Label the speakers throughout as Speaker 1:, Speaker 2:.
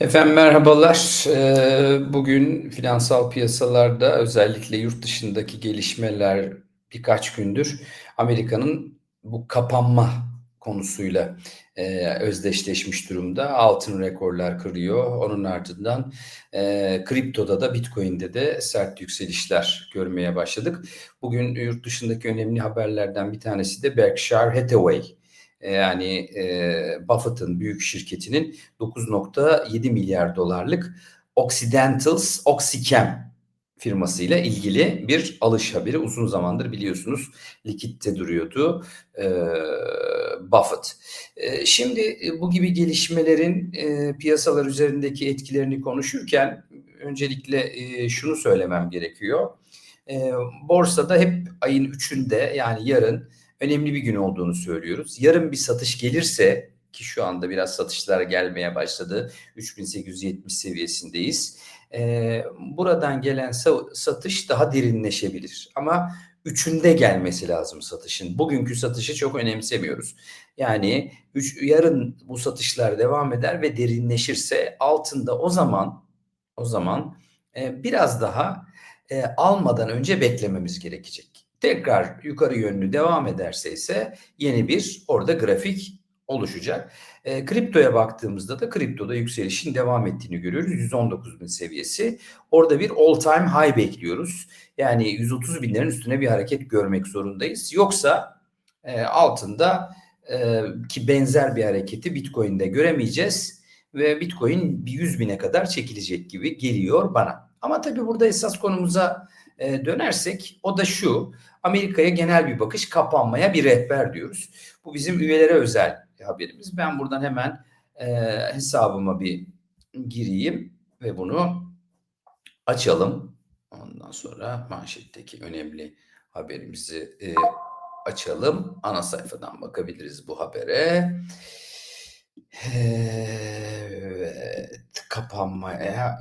Speaker 1: Efendim merhabalar. Ee, Bugün finansal piyasalarda özellikle yurt dışındaki gelişmeler birkaç gündür Amerika'nın bu kapanma konusuyla e, özdeşleşmiş durumda. Altın rekorlar kırıyor. Onun ardından e, kriptoda da Bitcoin'de de sert yükselişler görmeye başladık. Bugün yurt dışındaki önemli haberlerden bir tanesi de Berkshire Hathaway yani e, Buffett'ın büyük şirketinin 9.7 milyar dolarlık Occidentals Oxychem firmasıyla ilgili bir alış haberi. Uzun zamandır biliyorsunuz likitte duruyordu e, Buffett. E, şimdi bu gibi gelişmelerin e, piyasalar üzerindeki etkilerini konuşurken öncelikle e, şunu söylemem gerekiyor. E, borsada hep ayın 3'ünde yani yarın önemli bir gün olduğunu söylüyoruz. Yarın bir satış gelirse ki şu anda biraz satışlar gelmeye başladı. 3870 seviyesindeyiz. Ee, buradan gelen satış daha derinleşebilir. Ama üçünde gelmesi lazım satışın. Bugünkü satışı çok önemsemiyoruz. Yani üç, yarın bu satışlar devam eder ve derinleşirse altında o zaman o zaman e, biraz daha e, almadan önce beklememiz gerekecek tekrar yukarı yönlü devam ederse ise yeni bir orada grafik oluşacak. E, kriptoya baktığımızda da kriptoda yükselişin devam ettiğini görüyoruz. 119 bin seviyesi. Orada bir all time high bekliyoruz. Yani 130 binlerin üstüne bir hareket görmek zorundayız. Yoksa e, altında e, ki benzer bir hareketi Bitcoin'de göremeyeceğiz. Ve Bitcoin bir 100 bine kadar çekilecek gibi geliyor bana. Ama tabii burada esas konumuza e, dönersek o da şu. Amerika'ya genel bir bakış kapanmaya bir rehber diyoruz. Bu bizim üyelere özel haberimiz. Ben buradan hemen e, hesabıma bir gireyim ve bunu açalım. Ondan sonra manşetteki önemli haberimizi e, açalım. Ana sayfadan bakabiliriz bu habere. Evet, kapanmaya.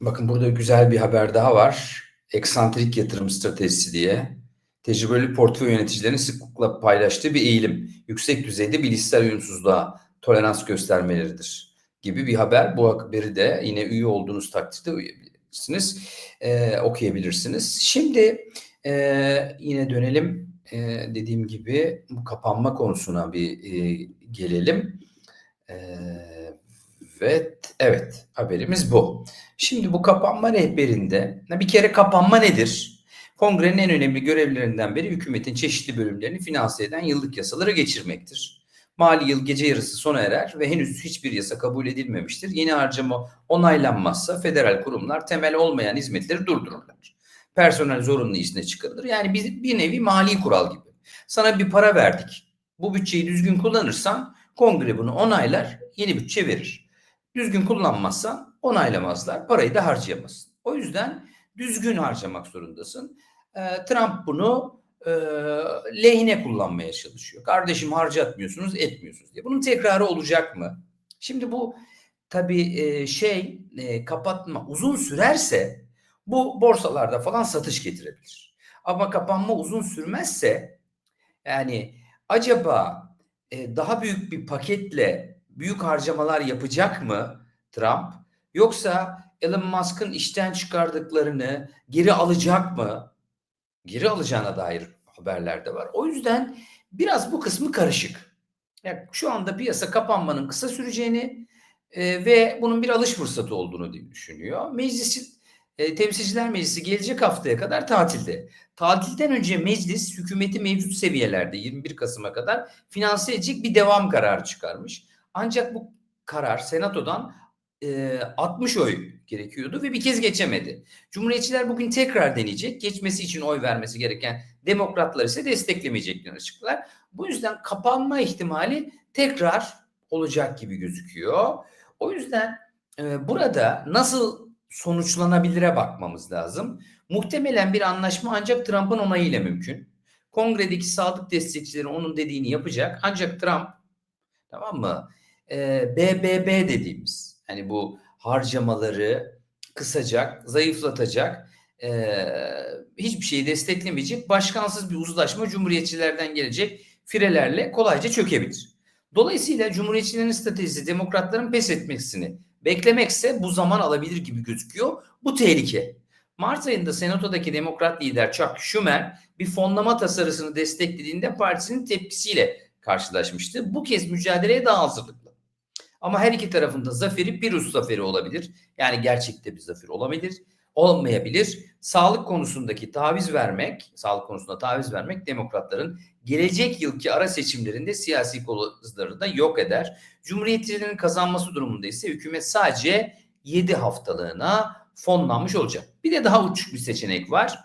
Speaker 1: Bakın burada güzel bir haber daha var eksantrik yatırım stratejisi diye tecrübeli portföy yöneticilerinin sıklıkla paylaştığı bir eğilim. Yüksek düzeyde bilişsel uyumsuzluğa tolerans göstermeleridir gibi bir haber. Bu haberi de yine üye olduğunuz takdirde uyuyabilirsiniz, e, okuyabilirsiniz. Şimdi e, yine dönelim e, dediğim gibi bu kapanma konusuna bir e, gelelim. Evet. Evet, evet haberimiz bu. Şimdi bu kapanma rehberinde bir kere kapanma nedir? Kongrenin en önemli görevlerinden biri hükümetin çeşitli bölümlerini finanse eden yıllık yasaları geçirmektir. Mali yıl gece yarısı sona erer ve henüz hiçbir yasa kabul edilmemiştir. Yeni harcama onaylanmazsa federal kurumlar temel olmayan hizmetleri durdururlar. Personel zorunlu izne çıkarılır. Yani bir, bir nevi mali kural gibi. Sana bir para verdik. Bu bütçeyi düzgün kullanırsan kongre bunu onaylar, yeni bütçe verir. Düzgün kullanmazsan onaylamazlar. Parayı da harcayamazsın. O yüzden düzgün harcamak zorundasın. E, Trump bunu e, lehine kullanmaya çalışıyor. Kardeşim harcatmıyorsunuz, etmiyorsunuz diye. Bunun tekrarı olacak mı? Şimdi bu tabii e, şey e, kapatma uzun sürerse bu borsalarda falan satış getirebilir. Ama kapanma uzun sürmezse yani acaba e, daha büyük bir paketle büyük harcamalar yapacak mı Trump? Yoksa Elon Musk'ın işten çıkardıklarını geri alacak mı? Geri alacağına dair haberler de var. O yüzden biraz bu kısmı karışık. Yani şu anda piyasa kapanmanın kısa süreceğini e, ve bunun bir alış fırsatı olduğunu düşünüyor. Meclis e, Temsilciler Meclisi gelecek haftaya kadar tatilde. Tatilden önce meclis hükümeti mevcut seviyelerde 21 Kasım'a kadar finanse edecek bir devam kararı çıkarmış. Ancak bu karar senatodan e, 60 oy gerekiyordu ve bir kez geçemedi. Cumhuriyetçiler bugün tekrar deneyecek. Geçmesi için oy vermesi gereken demokratlar ise desteklemeyeceklerini açıklar. Bu yüzden kapanma ihtimali tekrar olacak gibi gözüküyor. O yüzden e, burada nasıl sonuçlanabilire bakmamız lazım. Muhtemelen bir anlaşma ancak Trump'ın onayıyla mümkün. Kongredeki sadık destekçileri onun dediğini yapacak. Ancak Trump tamam mı? E, BBB dediğimiz hani bu harcamaları kısacak, zayıflatacak, e, hiçbir şeyi desteklemeyecek başkansız bir uzlaşma cumhuriyetçilerden gelecek firelerle kolayca çökebilir. Dolayısıyla cumhuriyetçilerin stratejisi demokratların pes etmesini Beklemekse bu zaman alabilir gibi gözüküyor. Bu tehlike. Mart ayında Senato'daki Demokrat lider Chuck Schumer bir fonlama tasarısını desteklediğinde partisinin tepkisiyle karşılaşmıştı. Bu kez mücadeleye daha hazırlıklı. Ama her iki tarafında zaferi bir üst zaferi olabilir. Yani gerçekte bir zafer olabilir, olmayabilir. Sağlık konusundaki taviz vermek, sağlık konusunda taviz vermek demokratların gelecek yılki ara seçimlerinde siyasi koluzlarını da yok eder. Cumhuriyetçilerin kazanması durumunda ise hükümet sadece 7 haftalığına fonlanmış olacak. Bir de daha uçuk bir seçenek var.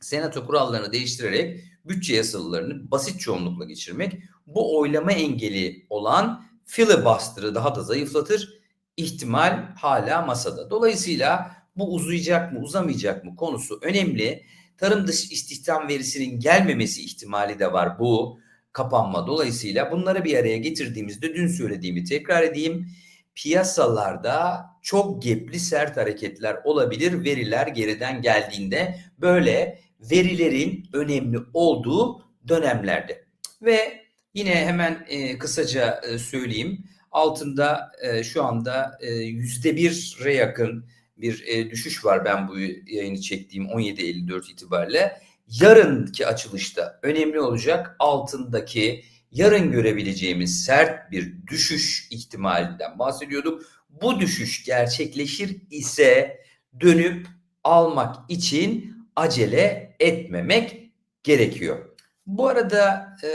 Speaker 1: Senato kurallarını değiştirerek bütçe yasalarını basit çoğunlukla geçirmek bu oylama engeli olan filibuster'ı daha da zayıflatır. İhtimal hala masada. Dolayısıyla bu uzayacak mı uzamayacak mı konusu önemli. Tarım dışı istihdam verisinin gelmemesi ihtimali de var bu kapanma. Dolayısıyla bunları bir araya getirdiğimizde dün söylediğimi tekrar edeyim. Piyasalarda çok gepli sert hareketler olabilir veriler geriden geldiğinde böyle verilerin önemli olduğu dönemlerde. Ve yine hemen e, kısaca e, söyleyeyim. Altında e, şu anda yüzde bire yakın bir e, düşüş var ben bu yayını çektiğim 17.54 itibariyle. Yarınki açılışta önemli olacak altındaki yarın görebileceğimiz sert bir düşüş ihtimalinden bahsediyorduk. Bu düşüş gerçekleşir ise dönüp almak için acele etmemek gerekiyor. Bu arada e,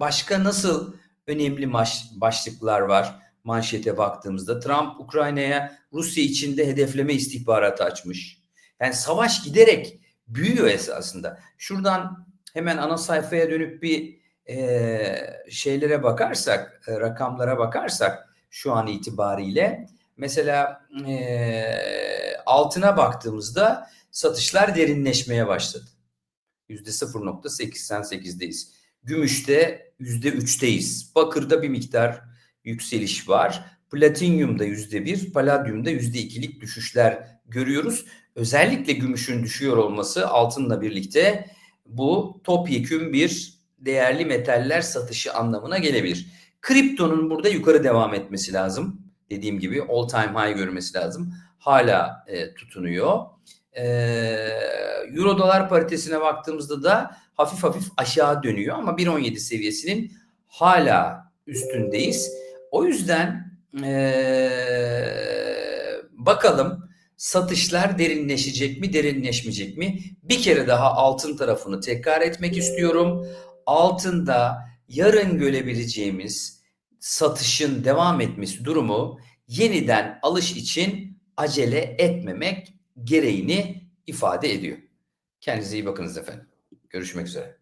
Speaker 1: başka nasıl önemli başlıklar var manşete baktığımızda? Trump Ukrayna'ya Rusya içinde hedefleme istihbaratı açmış. Yani savaş giderek büyüyor esasında. Şuradan hemen ana sayfaya dönüp bir e, şeylere bakarsak, e, rakamlara bakarsak şu an itibariyle mesela e, altına baktığımızda satışlar derinleşmeye başladı. Yüzde 0.88'deyiz. Gümüşte yüzde 3'teyiz. Bakırda bir miktar yükseliş var. Platinyumda yüzde bir, paladyumda yüzde ikilik düşüşler görüyoruz. Özellikle gümüşün düşüyor olması altınla birlikte bu topyekün bir değerli metaller satışı anlamına gelebilir. Kriptonun burada yukarı devam etmesi lazım. Dediğim gibi all time high görmesi lazım. Hala e, tutunuyor. E, Euro dolar paritesine baktığımızda da hafif hafif aşağı dönüyor ama 1.17 seviyesinin hala üstündeyiz. O yüzden ee, bakalım satışlar derinleşecek mi, derinleşmeyecek mi? Bir kere daha altın tarafını tekrar etmek istiyorum. Altında yarın görebileceğimiz satışın devam etmesi durumu yeniden alış için acele etmemek gereğini ifade ediyor. Kendinize iyi bakınız efendim. Görüşmek üzere.